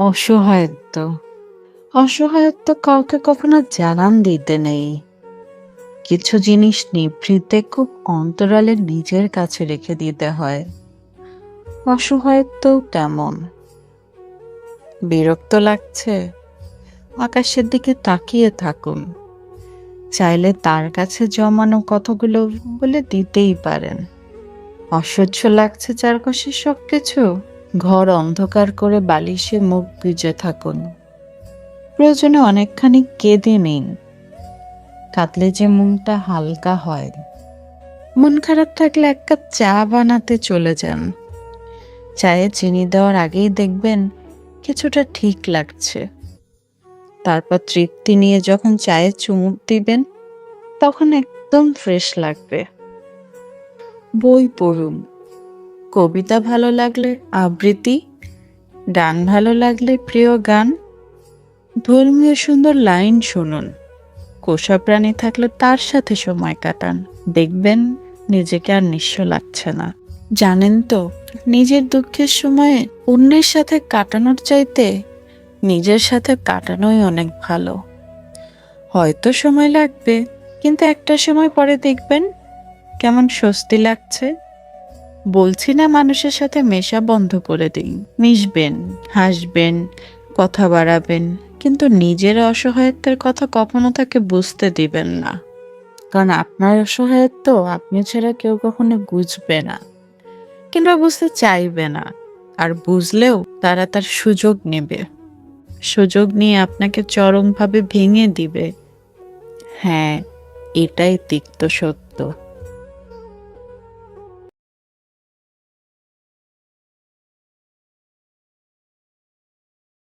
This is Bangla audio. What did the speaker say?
অসহায়ত্ব। অসহায়ত্ব কাউকে কখনো জানান দিতে নেই। কিছু জিনিস নিভৃতে খুব অন্তরালে নিজের কাছে রেখে দিতে হয়। অসহায়ত্বও তেমন বিরক্ত লাগছে? আকাশের দিকে তাকিয়ে থাকুন। চাইলে তার কাছে জমানো কতগুলো বলে দিতেই পারেন। অসহ্য লাগছে চারপাশে সবকিছু? ঘর অন্ধকার করে বালিশে মুখ ভিজে থাকুন। প্রয়োজনে অনেকখানি কেঁদে নিন। কাঁদলে যে মনটা হালকা হয়। মন খারাপ থাকলে এক কাপ চা বানাতে চলে যান। চায়ে চিনি দেওয়ার আগেই দেখবেন কিছুটা ঠিক লাগছে। তারপর তৃপ্তি নিয়ে যখন চায়ে চুমুক দিবেন, তখন একদম ফ্রেশ লাগবে। বই পড়ুন। কবিতা ভালো লাগলে আবৃত্তি গান ভালো লাগলে প্রিয় গান। ধর্মীয় সুন্দর লাইন শুনুন। কোষা প্রাণী থাকলে তার সাথে সময় কাটান। দেখবেন নিজেকে আর নিঃস্ব লাগছে না। জানেন তো, নিজের দুঃখের সময়ে অন্যের সাথে কাটানোর চাইতে নিজের সাথে কাটানোই অনেক ভালো। হয়তো সময় লাগবে, কিন্তু একটা সময় পরে দেখবেন কেমন স্বস্তি লাগছে। বলছি না মানুষের সাথে মেশা বন্ধ করে দিন মিশবেন, হাসবেন, কথা বাড়াবেন, কিন্তু নিজের অসহায়ত্বের কথা কখনো তাকে বুঝতে দিবেন না। কারণ আপনার অসহায়ত্ব আপনি ছাড়া কেউ কখনো বুঝবে না, কিংবা বুঝতে চাইবে না, আর বুঝলেও তারা তার সুযোগ নেবে। সুযোগ নিয়ে আপনাকে চরমভাবে ভেঙে দিবে। হ্যাঁ এটাই তিক্ত সত্য।